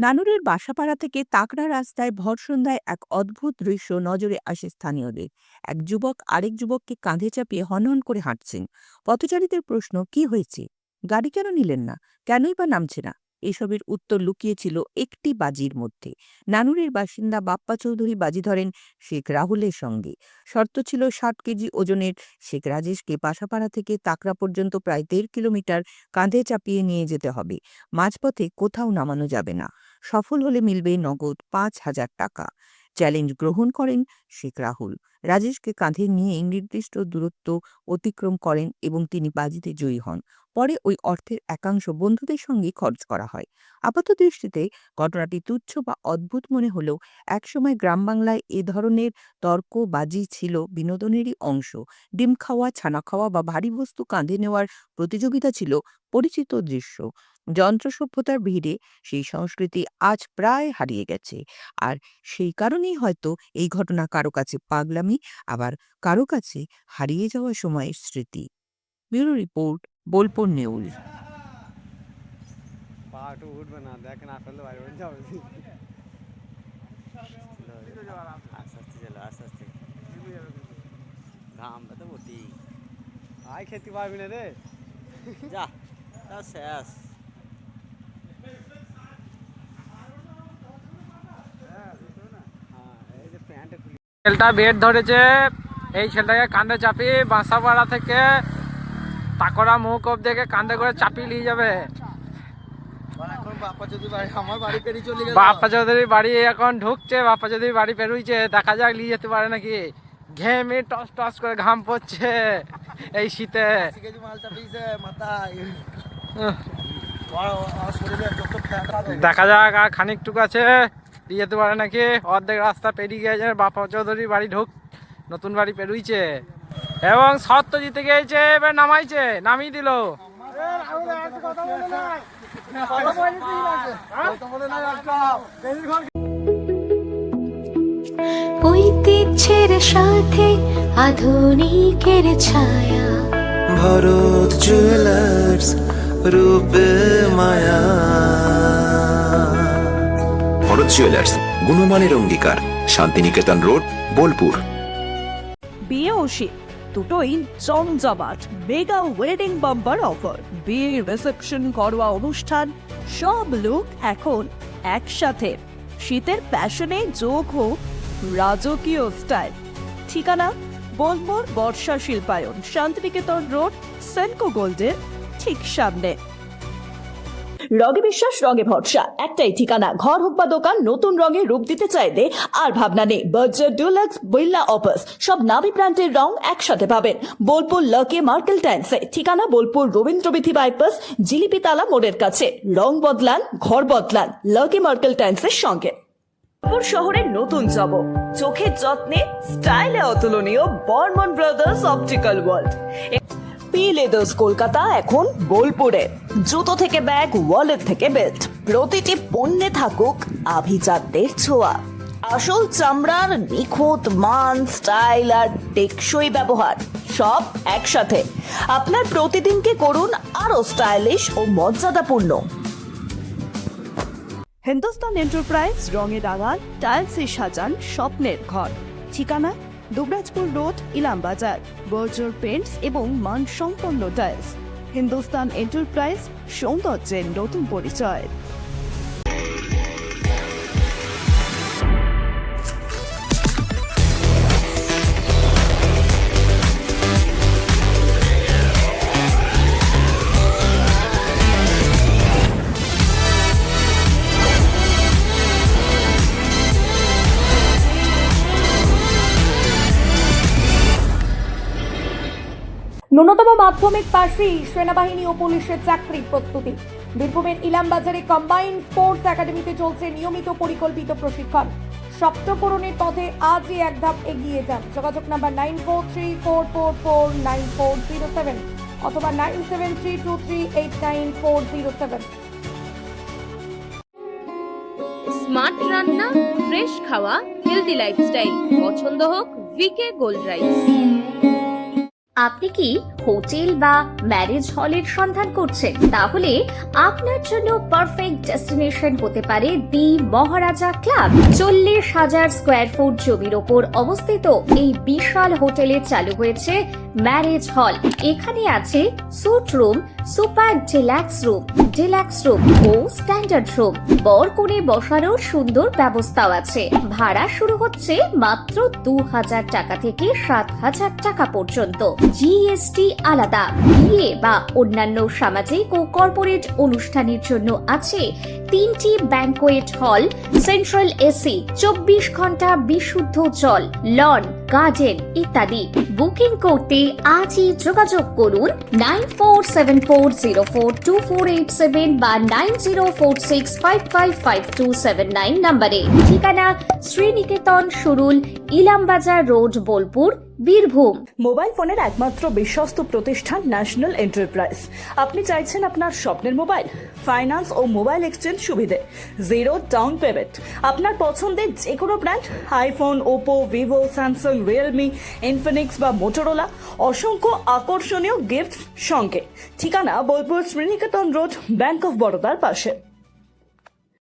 নানুরের বাসাপাড়া থেকে তাকড়া রাস্তায় ভর সন্ধ্যায় এক অদ্ভুত দৃশ্য নজরে আসে স্থানীয়দের। এক যুবক আরেক যুবককে কাঁধে চাপিয়ে হনহন করে হাঁটছেন। পথচারীদের প্রশ্ন, কি হয়েছে? গাড়ি কেন নিলেন না? কেনই বা নামছে না? এসবের উত্তর লুকিয়েছিল একটি বাজির মধ্যে। নানুরের বাসিন্দা বাপ্পা চৌধুরী বাজি ধরেন শেখ রাহুলের সঙ্গে। শর্ত ছিল ষাট কেজি ওজনের। শেখ রাজেশকে পাশাপাড়া থেকে তাকড়া পর্যন্ত প্রায় দেড় কিলোমিটার কাঁধে চাপিয়ে নিয়ে যেতে হবে। মাঝপথে কোথাও নামানো যাবে না। সফল হলে মিলবে নগদ পাঁচ হাজার টাকা। চ্যালেঞ্জ গ্রহণ করেন শেখ রাহুল। রাজেশকে কাঁধে নিয়ে নির্দিষ্ট দূরত্ব অতিক্রম করেন এবং তিনি বাজিতে জয়ী হন। পরে ওই অর্থের একাংশ বন্ধুদের সঙ্গে খরচ করা হয়। আপাত দৃষ্টিতে ঘটনাটি তুচ্ছ বা অদ্ভুত মনে হলেও একসময় গ্রাম বাংলায় এ ধরনের তর্ক বাজি ছিল বিনোদনেরই অংশ। ডিম খাওয়া, ছানা খাওয়া বা ভারী বস্তু কাঁধে নেওয়ার প্রতিযোগিতা ছিল পরিচিত দৃশ্য। যন্ত্র সভ্যতার ভিড়ে সেই সংস্কৃতি আজ প্রায় হারিয়ে গেছে। আর সেই কারণেই হয়তো এই ঘটনা কারও কাছে পাগলামি, আবার কারও কাছে হারিয়ে যাওয়া সময়ের স্মৃতি। Bureau report, Bolpur news. পা একটু উঠবে না দেখ না ফেললে বাইরে উঠে যাবে। আস্তে আস্তে চলো, আস্তে আস্তে। ঘাম তো বটি আয়, খেতে পারবি না রে। যা শেষ হ্যাঁ, এই যে প্যান্টটা খুলে ছেলেটা বেড ধরেছে। এই ছেলেটাকে কাঁধে চাপিয়ে বাসাপাড়া থেকে তাকরা মুখ অব দেখে কাঁধে করে চাপিয়ে নিয়ে যাবে। বাপ্পা চৌধুরী বাড়ি এখন ঢুকছে বাপ্পা চৌধুরী বাড়ি পেরুইছে দেখা যাক নিয়ে যেতে পারে নাকি। ঘেমে টস টস করে ঘাম পড়ছে এই শীতে। দেখা যাক আর খানিকটুকু আছে। নিয়ে যেতে পারে নাকি অর্ধেক রাস্তা পেরিয়ে গিয়েছে বাপ্পা চৌধুরী বাড়ি ঢুক নতুন বাড়ি পেরুইছে। এবং শর্ত জিতে গিয়েছে এবার নামাইছে নামিয়ে দিল। ঐতিহ্যের সাথে আধুনিকের ছায়া। ভরত জুয়েলার্স রূপে মায়া। ভরত জুয়েলার্স, গুণমানের অঙ্গীকার, শান্তিনিকেতন রোড, বোলপুর। বিয়ে ও দুটোই জমজমাট মেগা ওয়েডিং বাম্পার অফার বিয়ে রিসেপশন করোয়া অনুষ্ঠান, সব লুক এখন একসাথে। শীতের প্যাশনে যোগ হোক রাজকীয় স্টাইল ঠিকানা, বোলপুর বর্ষা শিল্পায়ন, শান্তিনিকেতন রোড, সেনকো গোল্ডের ঠিক সামনে। রঙে বিশ্বাস রঙে ভরসা। একটাই ঠিকানা, ঘর হোক বা দোকান, নতুন রঙে রূপ দিতে চাইলে আর ভাবনা নেই। বার্জার ডুলাক্স, বিল্লা অপাস। সব নামি ব্র্যান্ডের রং একসাথে পাবেন। বোলপুর লকে মার্কেল টাইন্সে ঠিকানা বোলপুর রবীন্দ্রবিথি বাইপাস, জিলিপিতালা মোড়ের কাছে। রং বদলান, ঘর বদলান। লকে মার্কেল টাইন্সের সঙ্গে। বোলপুর শহরের নতুন জব। চোখের যত্নে, স্টাইলে অতুলনীয় Barman brothers optical world. P leathers Kolkata এখন বোলপুরে। জুতো থেকে ব্যাগ ওয়ালেট থেকে বেল্ট প্রতিটি পণ্যে থাকুক আভিজাতদের ছোঁয়া। আসল চামড়ার নিখুঁত মান স্টাইল আর টেকসই ব্যবহার, সব একসাথে। আপনার প্রতিদিনকে করুন আরও স্টাইলিশ ও মর্যাদাপূর্ণ। হিন্দুস্তান এন্টারপ্রাইজ রঙে রাঙান টাইলসে সাজান, স্বপ্নের ঘর। ঠিকানা? Dubrajpur road Illambazar Berger paints এবং মানসম্পন্ন টাইলস। হিন্দুস্তান এন্টারপ্রাইজ সৌন্দর্যের নতুন পরিচয়। ন্যূনতম মাধ্যমিক পাশেই সেনাবাহিনী ও পুলিশের চাকরি প্রস্তুতি। বীরভূমের ইলামবাজারে কম্বাইন্ড স্পোর্টস একাডেমিতে চলছে নিয়মিত পরিকল্পিত প্রশিক্ষণ। সপ্তপূরণের পথে আজই এক ধাপ এগিয়ে যান। যোগাযোগ number nine four three four four four nine four zero seven অথবা nine seven three two three eight nine four zero seven smart রান্না, ফ্রেশ খাওয়া হেলদি লাইফস্টাইল পছন্দ হোক ভিকে গোল্ড রাইস আপনি কি হোটেল বা ম্যারেজ হলের সন্ধান করছেন? তাহলে আপনার জন্য পারফেক্ট ডেস্টিনেশন হতে পারে দি মহারাজা ক্লাব। চল্লিশ হাজার স্কোয়ার ফুট জমির ওপর অবস্থিত এই বিশাল হোটেলে চালু হয়েছে ম্যারেজ হল। এখানে আছে suite room, super deluxe room, deluxe room ও স্ট্যান্ডার্ড রুম। বর করে বসারও সুন্দর ব্যবস্থাও আছে। ভাড়া শুরু হচ্ছে মাত্র দু হাজার টাকা থেকে সাত হাজার টাকা পর্যন্ত। জিএসটি আলাদা। বিয়ে বা অন্যান্য সামাজিক ও কর্পোরেট অনুষ্ঠানের জন্য আছে তিনটি ব্যাংকোয়েট হল, সেন্ট্রাল এসি, চব্বিশ ঘণ্টা বিশুদ্ধ জল, লন গার্ডেন ইত্যাদি। বুকিং করতে আজই যোগাযোগ করুন nine four seven four zero four two four eight seven বা nine zero four six five five five two seven nine নাম্বারে। ঠিকানা শ্রীনিকেতন সুরুল ইলামবাজার রোড, বোলপুর। বীরভূম। মোবাইল ফোনের একমাত্র বিশ্বস্ত প্রতিষ্ঠান ন্যাশনাল এন্টারপ্রাইজ। আপনি চাইছেন আপনার স্বপ্নের মোবাইল, ফাইন্যান্স ও মোবাইল এক্সচেঞ্জ সুবিধে, জিরো ডাউন পেমেন্ট। আপনার পছন্দের যে কোনো brand, iPhone, Oppo, Vivo, Samsung, Realme, Infinix বা মোটোরোলা, অসংখ্য আকর্ষণীয় গিফট সঙ্গে। ঠিকানা Bolpur Sriniketan road, bank of বরোদার পাশে।